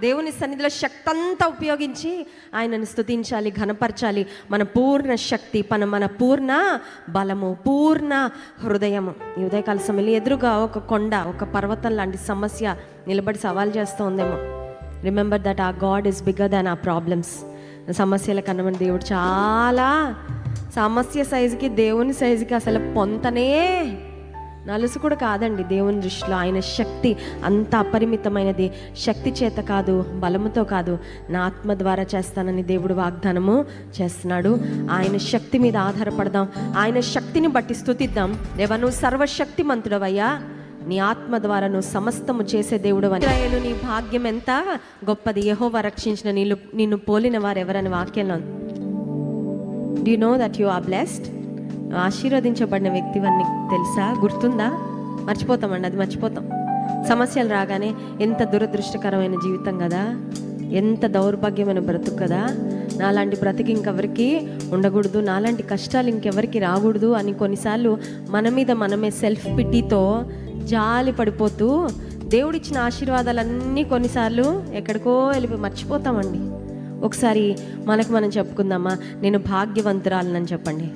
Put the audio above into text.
దేవుని సన్నిధిలో శక్తి అంతా ఉపయోగించి ఆయనను స్తుతించాలి ఘనపరచాలి. మన పూర్ణ శక్తి మన మన పూర్ణ బలము పూర్ణ హృదయము. ఈ ఉదయకాల సమయంలో ఎదురుగా ఒక కొండ ఒక పర్వతం లాంటి సమస్య నిలబడి సవాల్ చేస్తూ ఉందేమో. Remember that a God is bigger than a problems సమస్యల కన్నా మన దేవుడు చాలా సమస్య సైజుకి దేవుని సైజుకి అసలు పొంతనే నలుసు కూడా కాదండి దేవుని దృష్టిలో. ఆయన శక్తి అంత అపరిమితమైనది. శక్తి చేత కాదు బలముతో కాదు. నా ఆత్మ ద్వారా చేస్తానని దేవుడు వాగ్దానము చేస్తున్నాడు. ఆయన శక్తి మీద ఆధారపడదాం. ఆయన శక్తిని బట్టి స్థుతిద్దాం. దేవా నువ్వు సర్వశక్తిమంతుడవయ్యా. నీ ఆత్మ ద్వారా నువ్వు సమస్తము చేసే దేవుడు అని నీ భాగ్యం ఎంత? గొప్పది. యహోవ రక్షించిన నీళ్ళు నిన్ను పోలిన వారు ఎవరని వాక్యంలో. Do you know that you are blessed ఆశీర్వదించబడిన వ్యక్తివన్నీ తెలుసా? గుర్తుందా? మర్చిపోతామండి అది మర్చిపోతాం. సమస్యలు రాగానే ఎంత దురదృష్టకరమైన జీవితం కదా? ఎంత దౌర్భాగ్యమైన బ్రతుకు కదా? నాలాంటి బ్రతికి ఇంకెవరికి ఉండకూడదు నాలాంటి కష్టాలు ఇంకెవరికి రాకూడదు అని కొన్నిసార్లు మన మీద మనమే సెల్ఫ్ పిటీతో జాలి పడిపోతూ దేవుడిచ్చిన ఆశీర్వాదాలన్నీ కొన్నిసార్లు ఎక్కడికో వెళ్ళిపోయి మర్చిపోతామండి. ఒకసారి మనకు మనం చెప్పుకుందామా? నేను భాగ్యవంతురాలనని చెప్పండి.